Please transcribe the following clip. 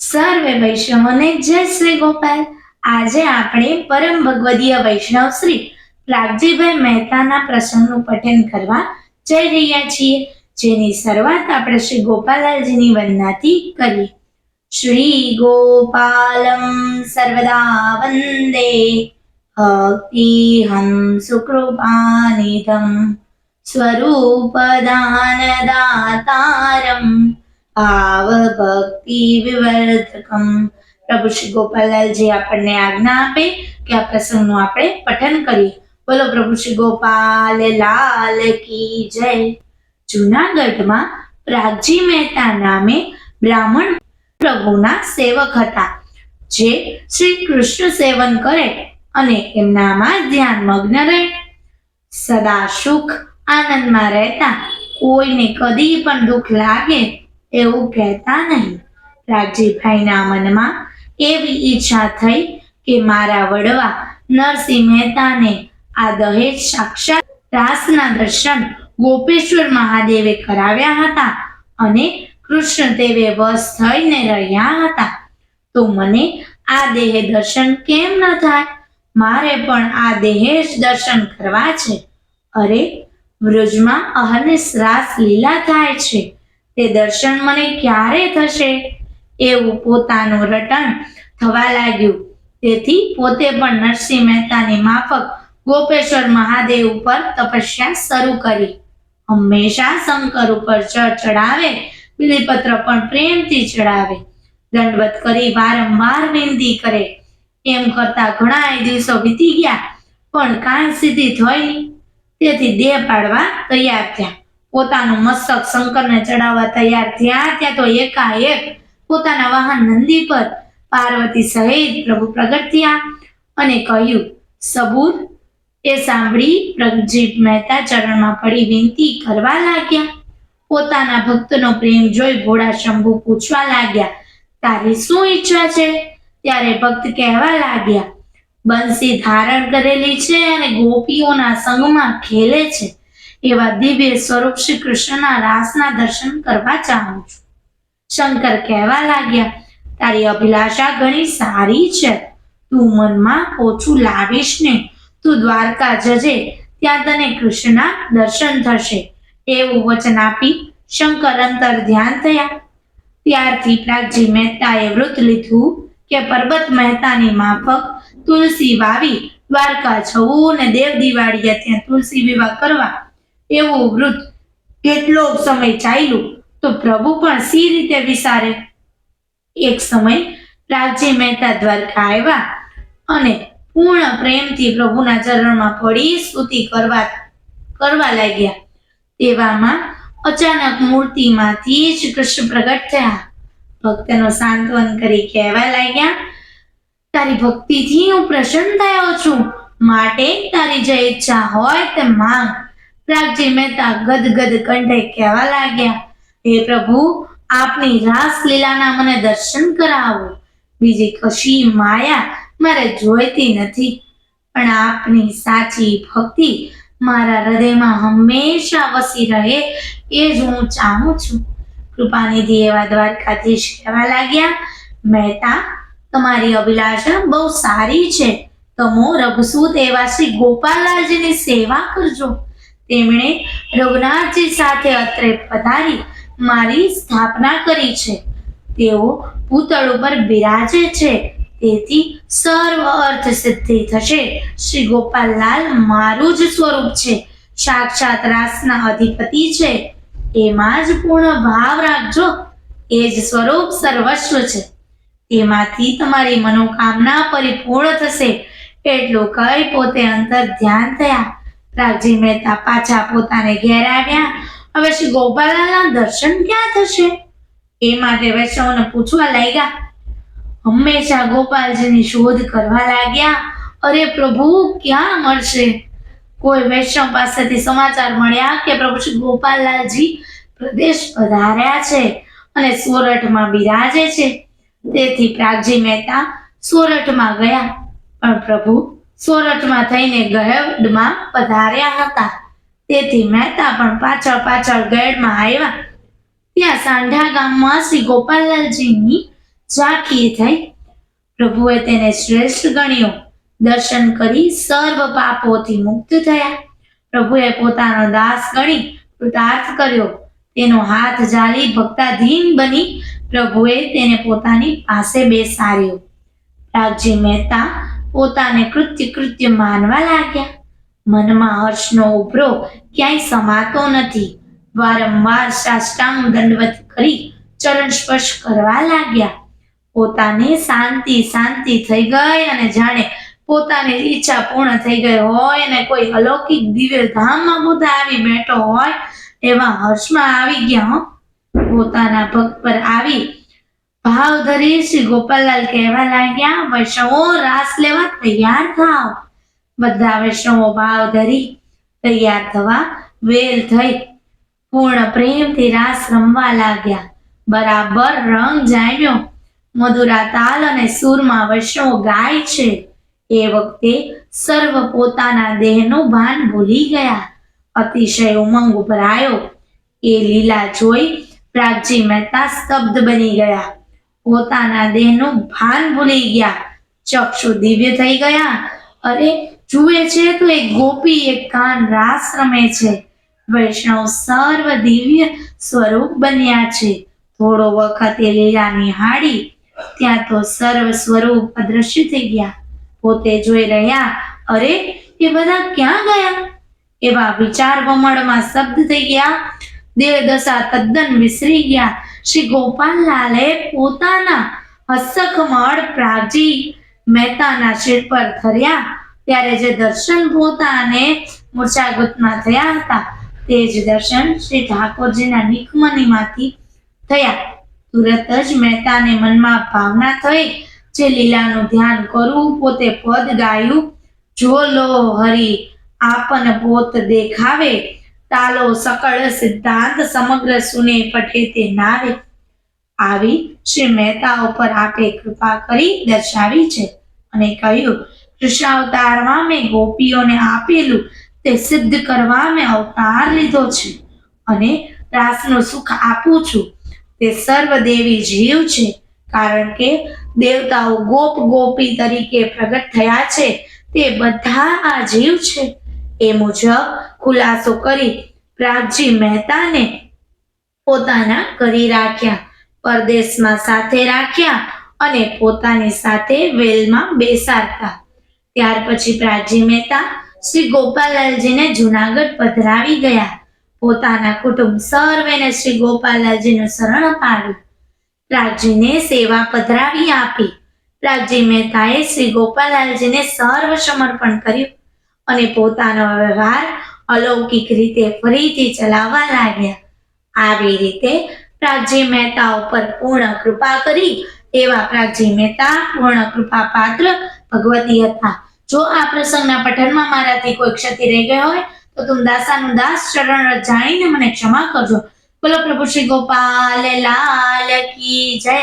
સર્વે વૈષ્ણવોને જય શ્રી ગોપાલ. આજે આપણે પરમ ભગવદીય વૈષ્ણવ શ્રી પ્રાગજીભાઈ મહેતાના પ્રસંગનું પઠન કરવા જઈ રહ્યા છીએ, જેની શરૂઆત આપણે શ્રી ગોપાલાલજીની વંદનાથી કરીએ. શ્રી ગોપાલમ સર્વદા વંદે. ભક્તિહમ સુકૃપાનિધમ સ્વરૂપદાનદાતારમ ભાવભક્તિ વિવર્ધકમ. પ્રભુ શ્રી ગોપાલલાલજી આપણને આજ્ઞા આપે કે આ પ્રસંગનું આપણે પઠન કરીએ. બોલો પ્રભુ શ્રી ગોપાલ લાલ કી જય. જુનાગઢમાં પ્રાગજી મહેતા નામે બ્રાહ્મણ પ્રભુના સેવક હતા, જે શ્રી કૃષ્ણ સેવન કરે અને એમનામાં ધ્યાન મગ્ન રહે. સદા સુખ આનંદમાં રહેતા, કોઈને કદી પણ દુઃખ લાગે એવું કહેતા નહીં. રાજીભાઈના મનમાં એવી ઈચ્છા થઈ કે મારા વડવા નરસિંહ મહેતાને આ દહેજ સાક્ષાત રાસના દર્શન ગોપેશ્વર મહાદેવે કરાવ્યા હતા અને કૃષ્ણદેવે વશ થઈને રહ્યા હતા. તો મને આ દેહ દર્શન કેમ ન થાય? મારે પણ આ દેહેજ દર્શન કરવા છે. અરે વૃજમાં અહર્નિશ રાસ લીલા થાય છે. તે દર્શન મને ક્યારે થશે? એવું પોતાનું રટણ થવા લાગ્યું. તેથી પોતે પણ નરસિંહ મહેતાની માફક ગોપેશ્વર મહાદેવ ઉપર તપસ્યા શરૂ કરી. હંમેશા શંકર ઉપર જળ ચડાવે બિલીપત્ર પણ પ્રેમથી ચડાવે દંડવત કરી વારંવાર વિનંતી કરે. એમ કરતા ઘણા દિવસો વીતી ગયા, પણ કાંઈ સિદ્ધિ થઈ નહીં. તેથી દેહ પાડવા તૈયાર થયા. પોતાનું મસ્તક શંકરને ચડાવવા તૈયાર થયા. ત્યાં તો એકાએક પોતાના વાહન નંદી પર પાર્વતી સહિત પ્રભુ પ્રગટ થયા અને કહ્યું, સબૂર, એ સાંભળી પ્રગજીત મહેતા ચરણમાં પડી વિનંતી કરવા લાગ્યા. પોતાના ભક્તનો પ્રેમ જોઈ ભોળા શંભુ પૂછવા લાગ્યા, તારી શું ઈચ્છા છે? ત્યારે ભક્ત કહેવા લાગ્યા, બંસી ધારણ કરેલી છે અને ગોપીઓના સંગમાં ખેલે છે. એવા દિવ્ય સ્વરૂપ શ્રી કૃષ્ણના રાસના દર્શન કરવા ચાહું છું. શંકર કહેવા લાગ્યા, તારી અભિલાષા ઘણી સારી છે. તું મનમાં ઓછું લાવીશ ને તું દ્વારકા જજે, ત્યાં તને કૃષ્ણના દર્શન થશે. એવું વચન આપી શંકર અંતર ધ્યાન થયા. ત્યારથી પ્રાગજી મહેતાએ વ્રત લીધું કે પરબત મહેતાની માફક તુલસી વાવી દ્વારકા જવું અને દેવ દિવાળીએ ત્યાં તુલસી વિવાહ કરવા એવું વૃદ્ધ કેટલો સમય ચાલ્યું તો પ્રભુ પણ સી રીતે વિસારે. એક સમય લાલજી મહેતા દ્વારકા આવ્યા અને પૂર્ણ પ્રેમથી પ્રભુના ચરણમાં પડી સ્તુતિ કરવા કરવા લાગ્યા. તેવામાં અચાનક મૂર્તિમાંથી જ કૃષ્ણ પ્રગટ થયા. ભક્તનો સાંત્વન કરી કહેવા લાગ્યા, તારી ભક્તિથી હું પ્રસન્ન થયો છું. માટે તારી જે ઈચ્છા હોય તે માંગ. પ્રાગજી મહેતા ગદગદ કંઠે કહેવા લાગ્યા, હે પ્રભુ, આપની રાસલીલાના મને દર્શન કરાવો. બીજી કશી માયા મારે જોઈતી નથી. પણ આપની સાચી ભક્તિ મારા હૃદયમાં હંમેશા વસી રહે એ જ હું ચાહું છું. કૃપાનિધિ એવા દ્વારકાધીશ કહેવા લાગ્યા, મહેતા, તમારી અભિલાષા બહુ સારી છે. તમો રઘુસૂત એવા શ્રી ગોપાલલાલજીની સેવા કરજો. તેમણે રઘુનાથજી સાથે અત્રે પધારી મારી સ્થાપના કરી છે. તેઓ ભૂતળ ઉપર બિરાજે છે. તેથી સર્વ અર્થ સિદ્ધિ થશે. શ્રી ગોપાલલાલ મારું જ સ્વરૂપ છે. સાક્ષાત રાસના અધિપતિ છે. એમાં જ પૂર્ણ ભાવ રાખજો. એ જ સ્વરૂપ સર્વસ્વ છે. તેમાંથી તમારી મનોકામના પરિપૂર્ણ થશે. એટલું કઈ પોતે અંતર ધ્યાન થયા. રાગજી મહેતા પાછા પોતાને ઘેર આવ્યા. હવે શ્રી ગોપાલાલના દર્શન ક્યાં થશે? એ માટે વૈષ્ણવને પૂછવા લાગ્યા. હંમેશા ગોપાલજીની શોધ કરવા લાગ્યા. અરે પ્રભુ, ક્યાં મળશે? કોઈ વૈષ્ણવ પાસેથી સમાચાર મળ્યા કે પ્રભુ શ્રી ગોપાલલાલજી પ્રદેશ પધાર્યા છે અને સોરઠમાં બિરાજે છે? તેથી પ્રાગજી મહેતા સોરઠમાં ગયા. પણ પ્રભુ સોરઠમાં થઈને ગહેડમાં પધાર્યા હતા. તેથી મહેતા પણ પાછળ પાછળ ગહેડમાં આવ્યા. ત્યાં સાંઢા ગામમાં શ્રી ગોપાલલાલજીની ઝાંખી થઈ. પ્રભુએ તેને શ્રેષ્ઠ ગણ્યો. દર્શન કરી સર્વ પાપોથી મુક્ત થયા. પ્રભુએ પોતાનો દાસ ગણી કૃતાર્થ કર્યો. તેનો હાથ જાલી ભક્તાધીન બની પ્રભુએ તેને પોતાની પાસે બેસાડ્યો. રાગજી મહેતા પોતાને કૃત્ય કૃત્ય માનવા લાગ્યા. મનમાં હર્ષનો ઉભરો ક્યાંય સમાતો નથી. વારંવાર સાષ્ટાંગ દંડવત કરી ચરણ સ્પર્શ કરવા લાગ્યા. પોતાને શાંતિ શાંતિ થઈ ગઈ અને જાણે પોતાની ઈચ્છા પૂર્ણ થઈ ગઈ હોય અને કોઈ અલૌકિક દિવ્ય ધામમાં પોતા આવી બેઠો હોય એવા હર્ષમાં આવી ગયા. પોતાના ભક્ત પર આવી ભાવ ધરી શ્રી ગોપાલલાલ કહેવા લાગ્યા વૈષ્ણવો રાસ લેવા તૈયાર થાવ. બધા વૈષ્ણવો ભાવ ધરી તૈયાર થવા વેલ થઈ. પૂર્ણ પ્રેમથી રાસ રમવા લાગ્યા. બરાબર રંગ જામ્યો. મધુરા તાલ અને સૂરમાં વૈષ્ણવો ગાય છે. એ વખતે સર્વ પોતાના દેહનું ભાન ભૂલી ગયા. અતિશય ઉમંગ ઉભરાયો. એ લીલા જોઈ પ્રાગજી મહેતા સ્તબ્ધ બની ગયા. પોતાના દેહનું ભાન ભૂલી ગયા. ચક્ષુ દિવ્ય થઈ ગયા. અરે, જુએ છે તો એક ગોપી એક કાન રાસ રમે છે. વૈષ્ણવ સર્વ દિવ્ય સ્વરૂપ બન્યા છે. થોડો વખત એ લીલા નિહાળી, ત્યાં તો સર્વ સ્વરૂપ અદ્રશ્ય થઈ ગયા. પોતે જોઈ રહ્યા, અરે, એ બધા ક્યાં ગયા? એવા વિચાર વમળમાં શબ્દ થઈ ગયા. દેહ દશા તદ્દન વિસરી ગયા. શ્રી ગોપાલલાલે પોતાના હસ્તકમળ પ્રાગજી મહેતાના શિર પર ધર્યા. ત્યારે જે દર્શન પોતાને મૂર્છાગુતમાં થયા હતા, તે જ દર્શન શ્રી ઠાકોરજીના નિકમનીમાંથી થયા. તુરત જ મહેતાને મનમાં ભાવના થઈ જે લીલાનું ધ્યાન કરવું, પોતે પદ ગાયું. જો લો હરી, આપન પોત દેખાવે તાલો સકળ સિદ્ધાંત સમગ્ર સુને પઠે તે નારે. આવી શ્રી મહેતા ઉપર આપે કૃપા કરી દર્શાવી છે અને કહ્યું, કૃષ્ણાવતારમાં મેં ગોપીઓને આપેલું તે સિદ્ધ કરવા મેં અવતાર લીધો છે અને રાસનું સુખ આપું છું. તે સર્વ દેવી જીવ છે, કારણ કે દેવતાઓ ગોપ ગોપી તરીકે પ્રગટ થયા છે. તે બધા આ જીવ છે. એ મુજબ ખુલાસો કરી પ્રાગજી મહેતાને પોતાના કરી રાખ્યા, પરદેશમાં સાથે રાખ્યા અને પોતાની સાથે વેલમાં બેસાડતા. ત્યાર પછી પ્રાગજી મહેતા શ્રી ગોપાલલાલજીને જુનાગઢ પધરાવી ગયા. પોતાના કુટુંબ સર્વેને શ્રી ગોપાલાલજીનું શરણ પાડ્યું પ્રાગજીને સેવા પધરાવી આપી. પ્રાગજી મહેતાએ શ્રી ગોપાલલાલજીને સર્વ સમર્પણ કર્યું. અને પોતાનો વ્યવહાર અલૌકિક રીતે ફરીથી ચલાવવા લાગ્યા. આવી રીતે પ્રાગજી મહેતા ઉપર પૂર્ણ કૃપા કરી એવા પ્રાગજી મહેતા પૂર્ણ કૃપા પાત્ર ભગવતી હતા. જો આ પ્રસંગના પઠનમાં મારાથી કોઈ ક્ષતિ રહી ગઈ હોય, તો તું દાસાનું દાસ ચરણ જાણીને મને ક્ષમા કરજો. બોલો પ્રભુ શ્રી ગોપાલ, લાલ કી જય.